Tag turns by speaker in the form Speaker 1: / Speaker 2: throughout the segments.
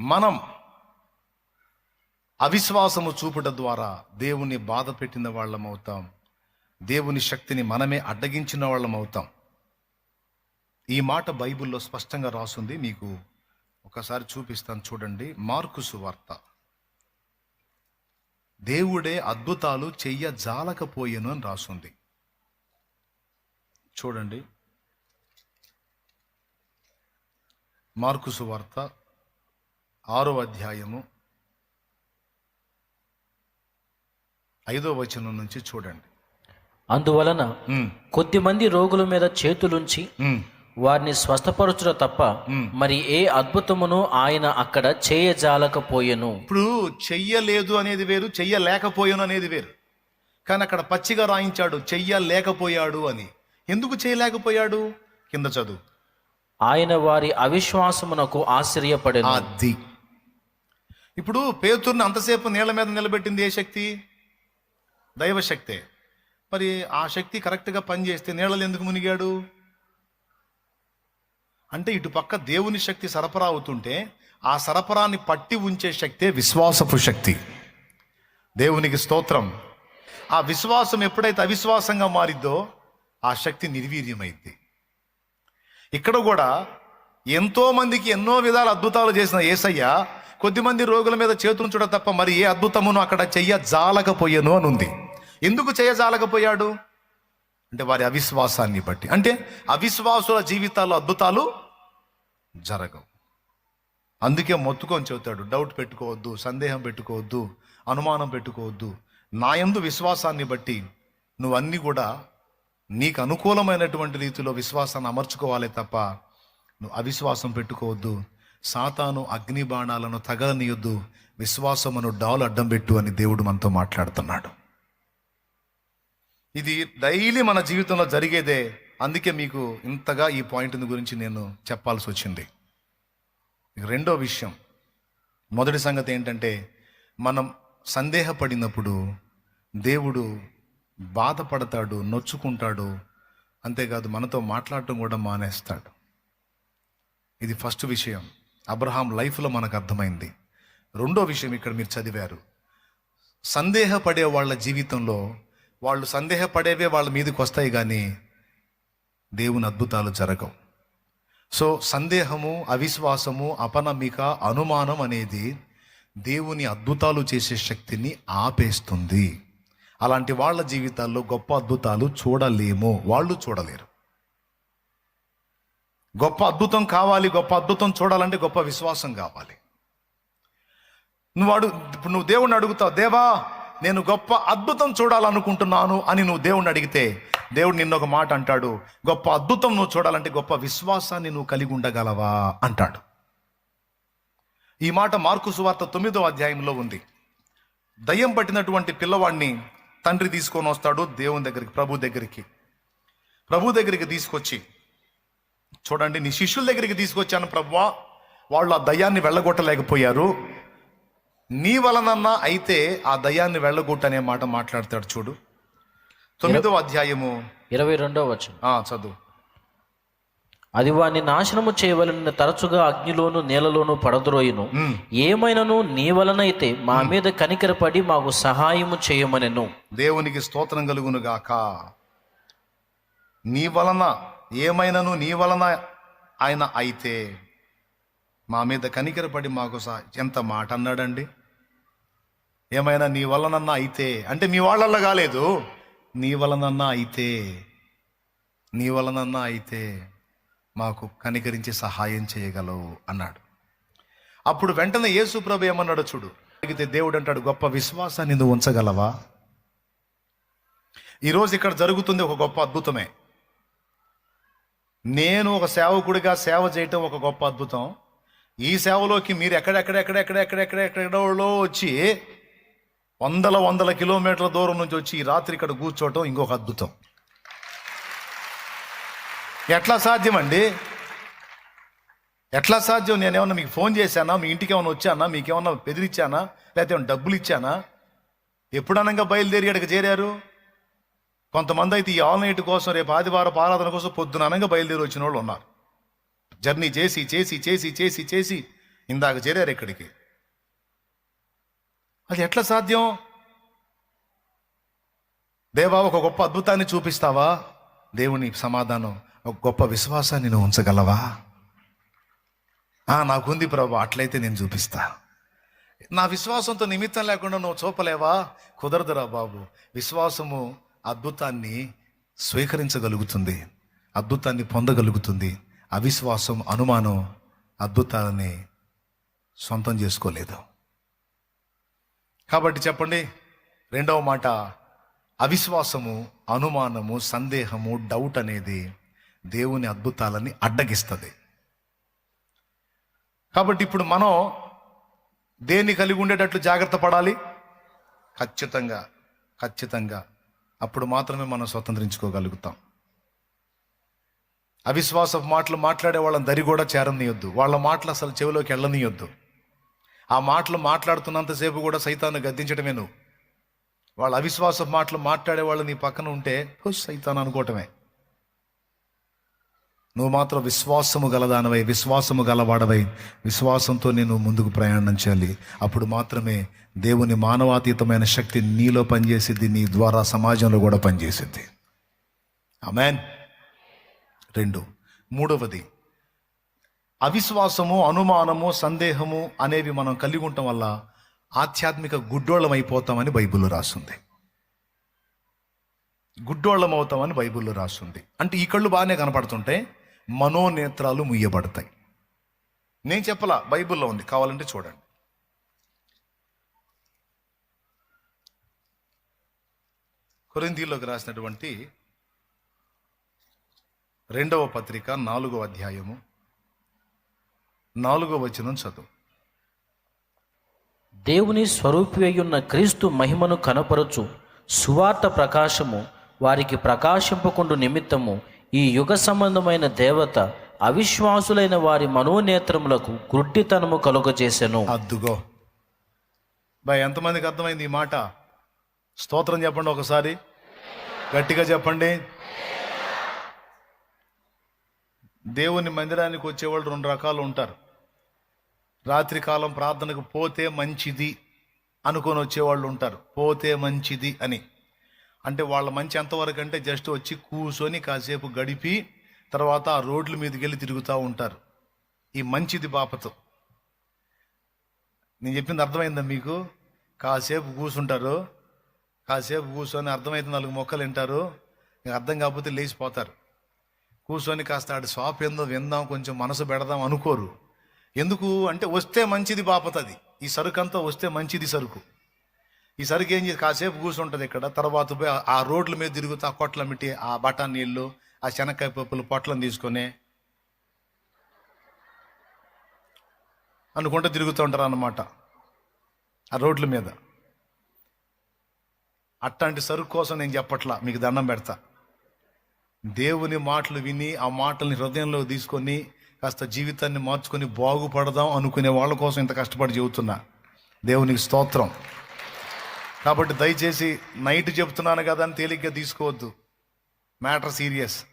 Speaker 1: మనం అవిశ్వాసము చూపుట ద్వారా దేవుని బాధ పెట్టిన వాళ్ళం అవుతాం. దేవుని శక్తిని మనమే అడ్డగించిన వాళ్ళం అవుతాం. ఈ మాట బైబిల్లో స్పష్టంగా రాసుంది. మీకు ఒకసారి చూపిస్తాను చూడండి. మార్కు సువార్త. దేవుడే అద్భుతాలు చెయ్య జాలకపోయేను అని రాసుంది. చూడండి. మార్కు సువార్త ఆరో అధ్యాయము ఐదో వచనం నుంచి చూడండి.
Speaker 2: అందువలన
Speaker 1: ఉమ్,
Speaker 2: కొద్దిమంది రోగుల మీద చేతులుంచి వారిని స్వస్థపరచుట తప్ప మరి ఏ అద్భుతమును ఆయన అక్కడ చేయజాలకపోయెను?
Speaker 1: ఇప్పుడు చెయ్యలేదు అనేది వేరు చెయ్యలేకపోయాను అనేది వేరు. కానీ అక్కడ పచ్చిగా రాయించాడు చెయ్యలేకపోయాడు అని. ఎందుకు చేయలేకపోయాడు? కింద చదువు.
Speaker 2: ఆయన వారి అవిశ్వాసమునకు ఆశ్చర్యపడెను
Speaker 1: అది. ఇప్పుడు పేతుర్ని అంతసేపు నీళ్ళ మీద నిలబెట్టింది ఏ శక్తి? దైవశక్తే. మరి ఆ శక్తి కరెక్ట్గా పనిచేస్తే నీళ్ళలు ఎందుకు మునిగాడు? అంటే ఇటు పక్క దేవుని శక్తి సరఫరా అవుతుంటే ఆ సరఫరాని పట్టి ఉంచే శక్తే విశ్వాసపు శక్తి. దేవునికి స్తోత్రం. ఆ విశ్వాసం ఎప్పుడైతే అవిశ్వాసంగా మారిద్దో ఆ శక్తి నిర్వీర్యమైంది ఇక్కడ కూడా ఎంతో మందికి ఎన్నో విధాల అద్భుతాలు చేసిన ఏసయ్య కొద్దిమంది రోగుల మీద చేతులుంచడ తప్ప మరి ఏ అద్భుతమును అక్కడ చెయ్య జాలకపోయాను అని ఉంది ఎందుకు చేయజాలకపోయాడు అంటే వారి అవిశ్వాసాన్ని బట్టి. అంటే అవిశ్వాసుల జీవితాల్లో అద్భుతాలు జరగవు. అందుకే మొత్తుకొని చెబుతాడు డౌట్ పెట్టుకోవద్దు సందేహం పెట్టుకోవద్దు అనుమానం పెట్టుకోవద్దు. నా యందు విశ్వాసాన్ని బట్టి నువ్వు అన్నీ కూడా నీకు అనుకూలమైనటువంటి రీతిలో విశ్వాసాన్ని అమర్చుకోవాలి తప్ప నువ్వు అవిశ్వాసం పెట్టుకోవద్దు. సాతాను అగ్ని బాణాలను తగలనియొద్దు విశ్వాసమును డాలు అడ్డం పెట్టు అని దేవుడు మనతో మాట్లాడుతున్నాడు. ఇది డైలీ మన జీవితంలో జరిగేదే అందుకే మీకు ఇంతగా ఈ పాయింట్ గురించి నేను చెప్పాల్సి వచ్చింది. రెండో విషయం మొదటి సంగతి ఏంటంటే మనం సందేహపడినప్పుడు దేవుడు బాధపడతాడు నొచ్చుకుంటాడు అంతేకాదు మనతో మాట్లాడటం కూడా మానేస్తాడు. ఇది ఫస్ట్ విషయం. అబ్రహాం లైఫ్లో మనకు అర్థమైంది. రెండో విషయం ఇక్కడ మీరు చదివారు. సందేహపడే వాళ్ళ జీవితంలో వాళ్ళు సందేహపడేవే వాళ్ళ మీదకి వస్తాయి కానీ దేవుని అద్భుతాలు జరగవు. సో సందేహము అవిశ్వాసము అపనమ్మిక అనుమానం అనేది దేవుని అద్భుతాలు చేసే శక్తిని ఆపేస్తుంది. అలాంటి వాళ్ళ జీవితాల్లో గొప్ప అద్భుతాలు చూడలేము. వాళ్ళు చూడలేరు. గొప్ప అద్భుతం కావాలి గొప్ప అద్భుతం చూడాలంటే గొప్ప విశ్వాసం కావాలి. నువ్వు అడుగు ఇప్పుడు నువ్వు దేవుణ్ణి అడుగుతావు దేవా నేను గొప్ప అద్భుతం చూడాలనుకుంటున్నాను అని నువ్వు దేవుణ్ణి అడిగితే దేవుడు నిన్న ఒక మాట అంటాడు గొప్ప అద్భుతం నువ్వు చూడాలంటే గొప్ప విశ్వాసాన్ని నువ్వు కలిగి ఉండగలవా? అంటాడు. ఈ మాట మార్కు సువార్త తొమ్మిదో అధ్యాయంలో ఉంది. దయ్యం పట్టినటువంటి పిల్లవాడిని తండ్రి తీసుకొని వస్తాడు దేవుని దగ్గరికి ప్రభు దగ్గరికి. ప్రభు దగ్గరికి తీసుకొచ్చి చూడండి నీ శిష్యుల దగ్గరికి తీసుకొచ్చాను ప్రభువా. వాళ్ళు ఆ దయ్యాన్ని వెళ్ళగొట్టలేకపోయారు. నీ వలనన్నా అయితే ఆ దయ్యాన్ని వెళ్ళగొట్టు అనే మాట మాట్లాడతాడు చూడు. తొమ్మిదో అధ్యాయము.
Speaker 2: ఇరవై రెండో వచనం.
Speaker 1: ఆ చదువు.
Speaker 2: అది వారిని నాశనము చేయవలన తరచుగా అగ్నిలోను నేలలోను పడద్రోయును. ఏమైనను నీ వలనైతే మా మీద కనికరపడి మాకు సహాయము చేయమనెను.
Speaker 1: దేవునికి స్తోత్రం కలుగును గాక నీ వలన ఏమైనను నీ వలన ఆయన అయితే మా మీద కనికరపడి మాకు సహ ఎంత మాట అన్నాడండి? ఏమైనా నీ వలనన్నా అయితే అంటే మీ వాళ్ళల్లో కాలేదు. నీ వలనన్నా అయితే నీ వలనన్నా అయితే మాకు కనికరించి సహాయం చేయగలవు అన్నాడు. అప్పుడు వెంటనే యేసు ప్రభు ఏమన్నాడు చూడు. అడిగితే దేవుడు అంటాడు గొప్ప విశ్వాసాన్ని నువ్వు ఉంచగలవా? ఈరోజు ఇక్కడ జరుగుతుంది ఒక గొప్ప అద్భుతమే. నేను ఒక సేవకుడిగా సేవ చేయటం ఒక గొప్ప అద్భుతం. ఈ సేవలోకి మీరు ఎక్కడెక్కడెక్కడెక్కడెక్కడెక్కడెక్కడెక్కడో వచ్చి వందల వందల కిలోమీటర్ల దూరం నుంచి వచ్చి ఈ రాత్రి ఇక్కడ కూర్చోవటం ఇంకొక అద్భుతం ఎట్లా సాధ్యం అండి ఎట్లా సాధ్యం నేనేమన్నా మీకు ఫోన్ చేశానా మీ ఇంటికి ఏమైనా వచ్చానా మీకు ఏమన్నా లేకపోతే ఏమన్నా డబ్బులు ఇచ్చానా ఎప్పుడనగా బయలుదేరి ఇక్కడికి చేరారు కొంతమంది అయితే ఈ ఆల్ నైట్ కోసం రేపు ఆదివారం ఆరాధన కోసం పొద్దున అనగా బయలుదేరి వచ్చిన వాళ్ళు ఉన్నారు. జర్నీ చేసి చేసి చేసి చేసి చేసి ఇందాక చేరారు ఇక్కడికి. అది ఎట్లా సాధ్యం? దేవా ఒక గొప్ప అద్భుతాన్ని చూపిస్తావా? దేవుని సమాధానం ఒక గొప్ప విశ్వాసాన్ని నువ్వు ఉంచగలవా? ఆ, నాకుంది ప్రభు అట్లయితే నేను చూపిస్తా. నా విశ్వాసంతో నిమిత్తం లేకుండా నువ్వు చూపలేవా? కుదరదురా బాబు. విశ్వాసము అద్భుతాన్ని స్వీకరించగలుగుతుంది. అద్భుతాన్ని పొందగలుగుతుంది. అవిశ్వాసం అనుమానం అద్భుతాలని సొంతం చేసుకోలేదు. కాబట్టి చెప్పండి రెండవ మాట అవిశ్వాసము అనుమానము సందేహము డౌట్ అనేది దేవుని అద్భుతాలని అడ్డగిస్తుంది. కాబట్టి ఇప్పుడు మనం దేన్ని కలిగి ఉండేటట్లు జాగ్రత్త పడాలి? ఖచ్చితంగా ఖచ్చితంగా. అప్పుడు మాత్రమే మనం స్వతంత్రించుకోగలుగుతాం. అవిశ్వాస మాటలు మాట్లాడే వాళ్ళని దరి కూడా చేరనీయొద్దు. వాళ్ళ మాటలు అసలు చెవిలోకి వెళ్ళనీయొద్దు ఆ మాటలు మాట్లాడుతున్నంతసేపు కూడా సైతాన్ని గద్దించడమే నువ్వు వాళ్ళ అవిశ్వాస మాటలు మాట్లాడే వాళ్ళు నీ పక్కన ఉంటే సైతాన్ అనుకోవటమే. నువ్వు మాత్రం విశ్వాసము గలదానవై విశ్వాసము గలవాడవై విశ్వాసంతో నేను ముందుకు ప్రయాణం చేయాలి. అప్పుడు మాత్రమే దేవుని మానవాతీతమైన శక్తి నీలో పనిచేసిద్ది నీ ద్వారా సమాజంలో కూడా పనిచేసిద్ది. అమెన్ రెండు. మూడవది. అవిశ్వాసము అనుమానము సందేహము అనేవి మనం కలిగి ఉండటం వల్ల ఆధ్యాత్మిక గుడ్డోళం అయిపోతామని బైబిల్లో రాస్తుంది గుడ్డోళ్ళం అవుతామని బైబిల్లో రాస్తుంది అంటే ఈ కళ్ళు బాగానే కనపడుతుంటే మనోనేత్రాలు ముయ్యబడతాయి. నేను చెప్పలా బైబిల్లో ఉంది కావాలంటే చూడండి. కొరిందీలోకి రాసినటువంటి రెండవ పత్రిక నాలుగవ అధ్యాయము నాలుగవ వచనం చదువు.
Speaker 2: దేవుని స్వరూపి అయ్యున్న క్రీస్తు మహిమను కనపరచు సువార్త ప్రకాశము వారికి ప్రకాశింపకుండు నిమిత్తము ఈ యుగ సంబంధమైన దేవత అవిశ్వాసులైన వారి మనోనేత్రములకు గుడ్డితనము కలుగజేసెను.
Speaker 1: అద్దుగో. బాయ్ ఎంతమందికి అర్థమైంది ఈ మాట? స్తోత్రం చెప్పండి ఒకసారి. గట్టిగా చెప్పండి. దేవుని మందిరానికి వచ్చేవాళ్ళు రెండు రకాలు ఉంటారు. రాత్రి కాలం ప్రార్థనకు పోతే మంచిది అనుకొని వచ్చేవాళ్ళు ఉంటారు. పోతే మంచిది అని. అంటే వాళ్ళ మంచి ఎంతవరకు అంటే జస్ట్ వచ్చి కూర్చొని కాసేపు గడిపి తర్వాత ఆ రోడ్ల మీదకి వెళ్ళి తిరుగుతూ ఉంటారు. ఈ మంచిది బాపతో. నేను చెప్పింది అర్థమైందా మీకు? కాసేపు కూర్చుంటారు కాసేపు కూర్చొని అర్థమైతే నాలుగు మొక్కలు వింటారు. ఇంకా అర్థం కాకపోతే లేచిపోతారు. కూర్చొని కాస్త ఆడి షాప్ ఏందో విందాం కొంచెం మనసు పెడదాం అనుకోరు. ఎందుకు? అంటే వస్తే మంచిది బాపతది. ఈ సరుకు అంతా వస్తే మంచిది సరుకు. ఈ సరుకు ఏం చేసి కాసేపు కూర్చుంటుంది ఇక్కడ. తర్వాత పోయి ఆ- రోడ్ల మీద తిరుగుతూ ఆ కొట్ల మిట్టి ఆ బఠా నీళ్ళు ఆ శనక్కాయ పప్పులు పొట్లను తీసుకొని అనుకుంటూ తిరుగుతూ ఉంటారు అన్నమాట ఆ రోడ్ల మీద. అట్లాంటి సరుకు కోసం నేను చెప్పట్లా మీకు దండం పెడతా. దేవుని మాటలు విని ఆ మాటల్ని హృదయంలో తీసుకొని కాస్త జీవితాన్ని మార్చుకొని బాగుపడదాం అనుకునే వాళ్ళ కోసం ఇంత కష్టపడి చెబుతున్నా దేవునికి స్తోత్రం. కాబట్టి దయచేసి నైట్ చెప్తున్నాను కదా అని తేలిగ్గా తీసుకోవద్దు. Matter serious.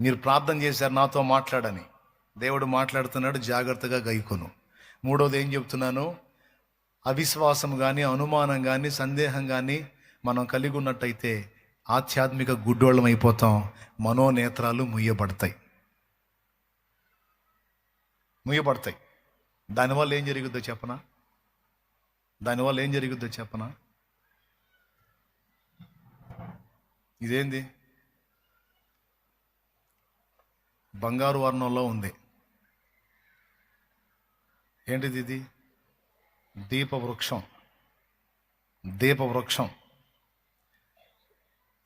Speaker 1: మీరు ప్రార్థన చేశారు నాతో మాట్లాడని. దేవుడు మాట్లాడుతున్నాడు జాగ్రత్తగా గైకొను. మూడోది ఏం చెప్తున్నాను? అవిశ్వాసం కానీ అనుమానం కానీ సందేహం కానీ మనం కలిగి ఉన్నట్టయితే ఆధ్యాత్మిక గుడ్డోళ్ళం అయిపోతాం. మనోనేత్రాలు ముయ్యబడతాయి. ముయ్యబడతాయి. దానివల్ల ఏం జరుగుద్దో చెప్పనా? దానివల్ల ఏం జరుగుద్దో చెప్పనా? ఇదేంది? బంగారు వర్ణంలో ఉంది. ఏంటిది ఇది? దీపవృక్షం. దీపవృక్షం.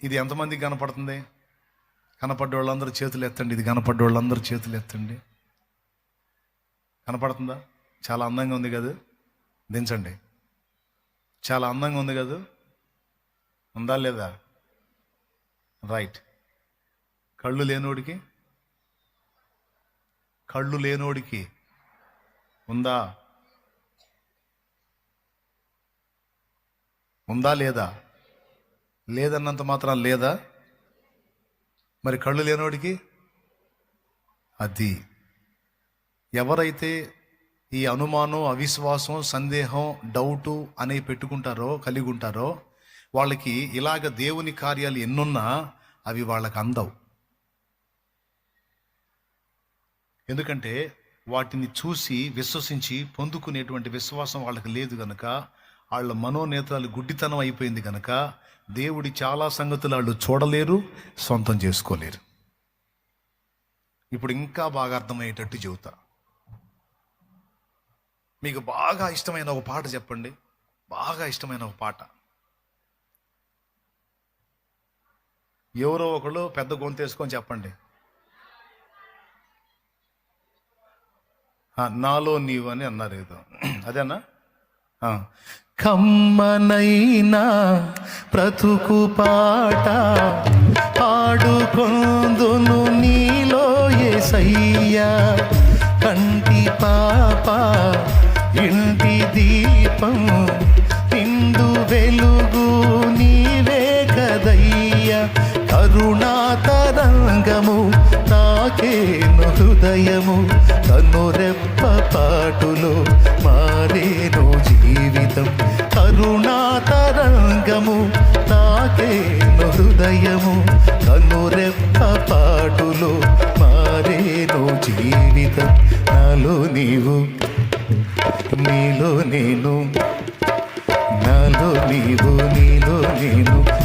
Speaker 1: ఇది ఎంతమందికి కనపడుతుంది? కనపడ్డ వాళ్ళందరూ చేతులు ఎత్తండి. ఇది కనపడ్డ వాళ్ళందరూ చేతులు ఎత్తండి. కనపడుతుందా? చాలా అందంగా ఉంది కదా? దించండి. చాలా అందంగా ఉంది కదా? ఉందా లేదా? రైట్. కళ్ళు లేనోడికి? కళ్ళు లేనోడికి ఉందా? ఉందా లేదా? లేదన్నంత మాత్రం లేదా? మరి కళ్ళు లేనోడికి? అది. ఎవరైతే ఈ అనుమానం అవిశ్వాసం సందేహం డౌటు అనే పెట్టుకుంటారో కలిగి ఉంటారో వాళ్ళకి ఇలాగ దేవుని కార్యాలు ఎన్నున్నా అవి వాళ్ళకి అందవు. ఎందుకంటే వాటిని చూసి విశ్వసించి పొందుకునేటువంటి విశ్వాసం వాళ్ళకి లేదు గనక వాళ్ళ మనోనేత్రాలు గుడ్డితనం అయిపోయింది గనక దేవుడి చాలా సంగతులు వాళ్ళు చూడలేరు సొంతం చేసుకోలేరు. ఇప్పుడు ఇంకా బాగా అర్థమయ్యేటట్టు చెబుతా. మీకు బాగా ఇష్టమైన ఒక పాట చెప్పండి. బాగా ఇష్టమైన ఒక పాట. ఎవరో ఒకళ్ళు పెద్ద గొంతు వేసుకొని చెప్పండి. నాలో నీవు అని అన్నారు ఏదో. అదేనా? కమ్మనైనా ప్రతుకు పాట పాడుకొందును నీలో ఏ సయ్యా కంటి పాప ఇంటి దీపం ఇందు వెలుగు నీవే కదయ్య. కరుణా తరంగము తాకేను హృదయము. కనురెప్ప పాటులో మారేను జీవితం. కరుణా తరంగము తాకేను హృదయము. కనురెప్ప పాటులో మారేను జీవితం. నాలో నీవు నీలో నేను నాలో నీవు నీలో నేను.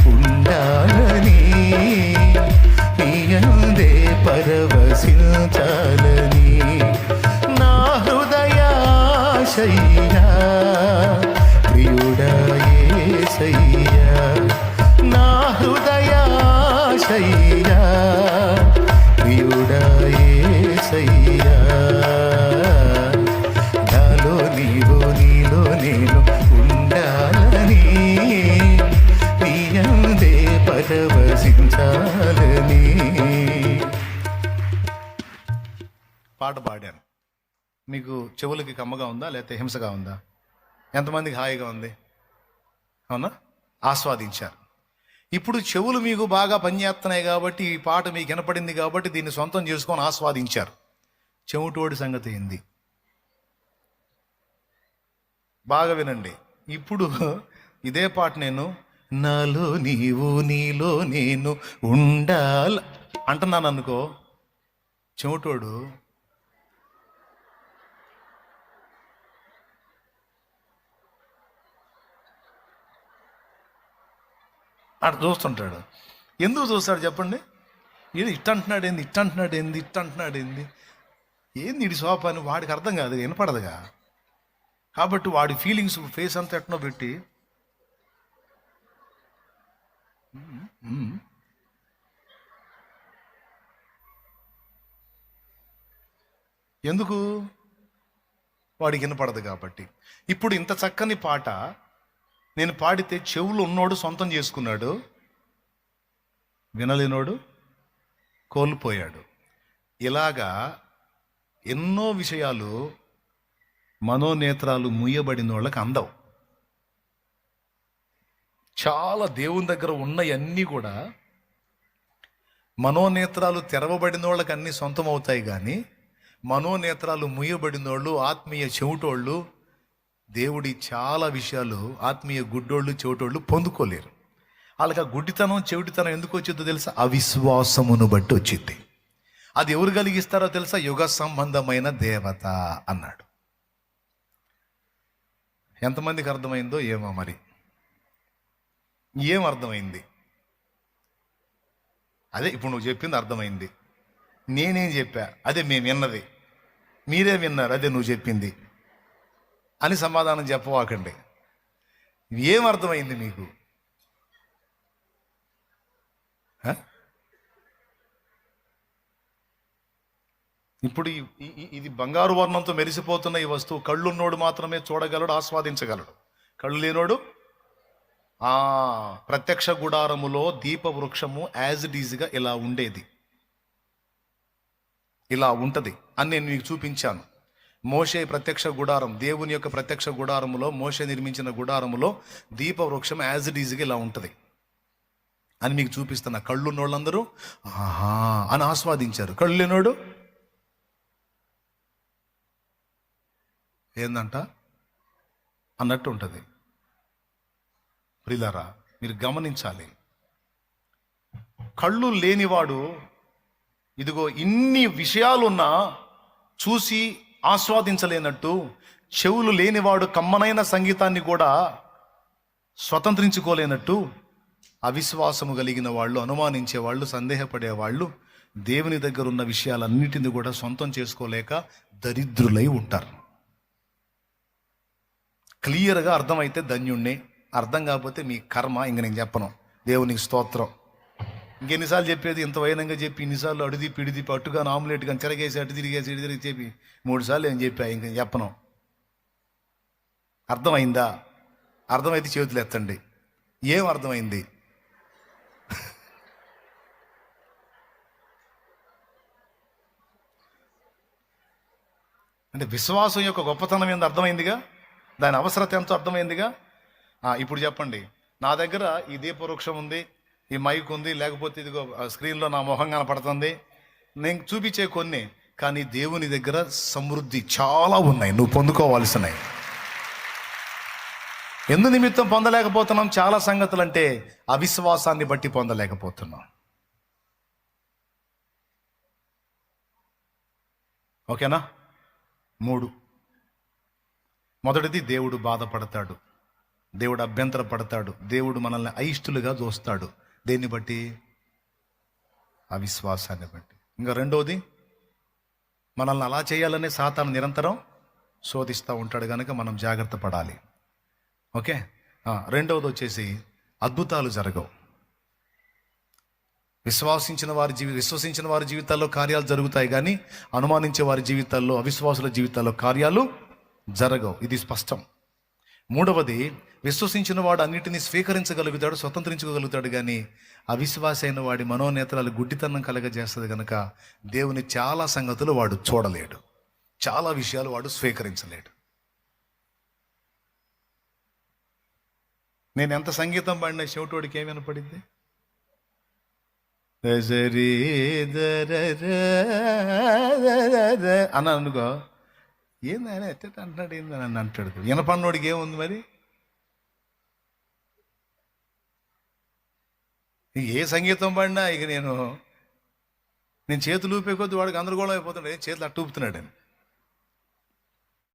Speaker 1: పాట పాడాను. మీకు చెవులకి కమ్మగా ఉందా లేకపోతే హింసగా ఉందా? ఎంతమందికి హాయిగా ఉంది? అవునా? ఆస్వాదించారు. ఇప్పుడు చెవులు మీకు బాగా పనిచేస్తున్నాయి కాబట్టి ఈ పాట మీకు వినపడింది కాబట్టి దీన్ని సొంతం చేసుకొని ఆస్వాదించారు. చెవుటోడి సంగతి ఏంది? బాగా వినండి. ఇప్పుడు ఇదే పాట నేను నాలో నీవు నీలో నేను ఉండాల అంటున్నాను అనుకో చెవుటోడు అటు చూస్తుంటాడు. ఎందుకు చూస్తాడు చెప్పండి? ఇది ఇట్ట అంటున్నాడు ఏంది ఇట్ట అంటున్నాడు ఏంది ఇట్ట అంటున్నాడు ఏంది? ఏంది ఇడి సోప అని వాడికి అర్థం కాదు వినపడదుగా. కాబట్టి వాడి ఫీలింగ్స్ ఫేస్ అంతా ఎట్నో పెట్టి ఎందుకు? వాడికి వినపడదు కాబట్టి. ఇప్పుడు ఇంత చక్కని పాట నేను పాడితే చెవులు ఉన్నోడు సొంతం చేసుకున్నాడు వినలేనోడు కోల్పోయాడు. ఇలాగా ఎన్నో విషయాలు మనోనేత్రాలు ముయ్యబడిన వాళ్ళకి అందవు. చాలా దేవుని దగ్గర ఉన్నవన్నీ కూడా మనోనేత్రాలు తెరవబడిన వాళ్ళకి అన్నీ సొంతం అవుతాయి కానీ మనోనేత్రాలు ముయ్యబడిన వాళ్ళు ఆత్మీయ చెవిటోళ్ళు దేవుడి చాలా విషయాలు ఆత్మీయ గుడ్డోళ్ళు చెవిటోళ్ళు పొందుకోలేరు. వాళ్ళకి ఆ గుడ్డితనం చెవిటితనం ఎందుకు వచ్చిందో తెలుసా? అవిశ్వాసమును బట్టి వచ్చింది. అది ఎవరు కలిగిస్తారో తెలుసా? యుగ సంబంధమైన దేవత అన్నాడు. ఎంతమందికి అర్థమైందో ఏమో మరి. ఏం అర్థమైంది? అదే ఇప్పుడు నువ్వు చెప్పింది అర్థమైంది. నేనేం చెప్పా? అదే మేము విన్నది. మీరే విన్నారు. అదే నువ్వు చెప్పింది. అని సమాధానం చెప్పవాకండి. ఏం అర్థమైంది మీకు? ఇప్పుడు ఈ- ఇది బంగారు వర్ణంతో మెరిసిపోతున్న ఈ వస్తువు కళ్ళున్నోడు మాత్రమే చూడగలడు ఆస్వాదించగలడు. కళ్ళు లేనోడు? ఆ ప్రత్యక్ష గుడారములో దీప వృక్షము యాజ్ ఇట్ ఈజ్గా ఇలా ఉండేది. ఇలా ఉంటుంది అని నేను మీకు చూపించాను. మోషే ప్రత్యక్ష గుడారం దేవుని యొక్క ప్రత్యక్ష గుడారములో మోషే నిర్మించిన గుడారములో దీపవృక్షం యాజ్ ఇట్ ఈజ్గా ఇలా ఉంటుంది. అని మీకు చూపిస్తున్న కళ్ళు ఉన్నోళ్ళందరూ ఆహా అని ఆస్వాదించారు. కళ్ళు లేనోడు ఏందంట? అన్నట్టు ఉంటుంది. ప్రిలరా మీరు గమనించాలి. కళ్ళు లేనివాడు ఇదిగో ఇన్ని విషయాలున్నా చూసి ఆస్వాదించలేనట్టు చెవులు లేనివాడు కమ్మనైన సంగీతాన్ని కూడా స్వతంత్రించుకోలేనట్టు అవిశ్వాసము కలిగిన వాళ్ళు అనుమానించే వాళ్ళు సందేహపడే వాళ్ళు దేవుని దగ్గర ఉన్న విషయాలన్నిటిని కూడా సొంతం చేసుకోలేక దరిద్రులై ఉంటారు. క్లియర్గా అర్థమైతే ధన్యుణ్ణి అర్థం కాకపోతే మీ కర్మ ఇంక నేను చెప్పను. దేవునికి స్తోత్రం. ఇంకెన్నిసార్లు చెప్పేది ఇంత వైనంగా చెప్పి ఇన్నిసార్లు అడిది పిడిది పట్టుగా ఆమ్లెట్ కానీ తిరగేసి అటు తిరిగేసి ఇటు తిరిగి చెప్పి మూడు సార్లు ఏం చెప్పా? ఇంక చెప్పను. అర్థమైందా? అర్థమైతే చేతులు ఎత్తండి. ఏం అర్థమైంది? అంటే విశ్వాసం యొక్క గొప్పతనం ఏంది అర్థమైందిగా? దాని అవసరత ఎంతో అర్థమైందిగా? ఇప్పుడు చెప్పండి. నా దగ్గర ఈ దీపవృక్షం ఉంది. ఈ మైక్ ఉంది లేకపోతే ఇదిగో ఆ, స్క్రీన్లో నా మొహం కనపడుతుంది. నేను చూపించే కొన్ని కానీ దేవుని దగ్గర సమృద్ధి చాలా ఉన్నాయి. నువ్వు పొందుకోవాల్సినవి. ఎందు నిమిత్తం పొందలేకపోతున్నాం. చాలా సంగతులు అంటే అవిశ్వాసాన్ని బట్టి పొందలేకపోతున్నాం. ఓకేనా? మూడు. మొదటిది దేవుడు బాధపడతాడు. దేవుడు అభ్యంతర పడతాడు దేవుడు మనల్ని అయిష్టులుగా చూస్తాడు. దేన్ని బట్టి? అవిశ్వాసాన్ని బట్టి. ఇంకా రెండోది మనల్ని అలా చేయాలనే సాతాను నిరంతరం శోధిస్తూ ఉంటాడు కనుక మనం జాగ్రత్త పడాలి. ఓకే? రెండవది వచ్చేసి అద్భుతాలు జరగవు. విశ్వాసించిన వారి జీవి విశ్వసించిన వారి జీవితాల్లో కార్యాలు జరుగుతాయి కానీ అనుమానించే వారి జీవితాల్లో అవిశ్వాసుల జీవితాల్లో కార్యాలు జరగవు. ఇది స్పష్టం. మూడవది విశ్వసించిన వాడు అన్నిటినీ స్వీకరించగలుగుతాడు స్వతంత్రించగలుగుతాడు కానీ అవిశ్వాస అయిన వాడి మనోనేతరాలు గుడ్డితనం కలగజేస్తుంది కనుక దేవుని చాలా సంగతులు వాడు చూడలేడు. చాలా విషయాలు వాడు స్వీకరించలేడు. నేను ఎంత సంగీతం పాడిన చెవిటోడికి ఏమి వినపడింది అని అనుకో ఏందని అంటున్నాడు అని అంటాడు. వినపన్నోడికి ఏముంది మరి? ఇక ఏ సంగీతం పాడినా ఇక నేను నేను చేతులు ఊపే కొద్ది వాడికి గందరగోళం అయిపోతున్నాడు చేతులు అట్టు ఊపుతున్నాడు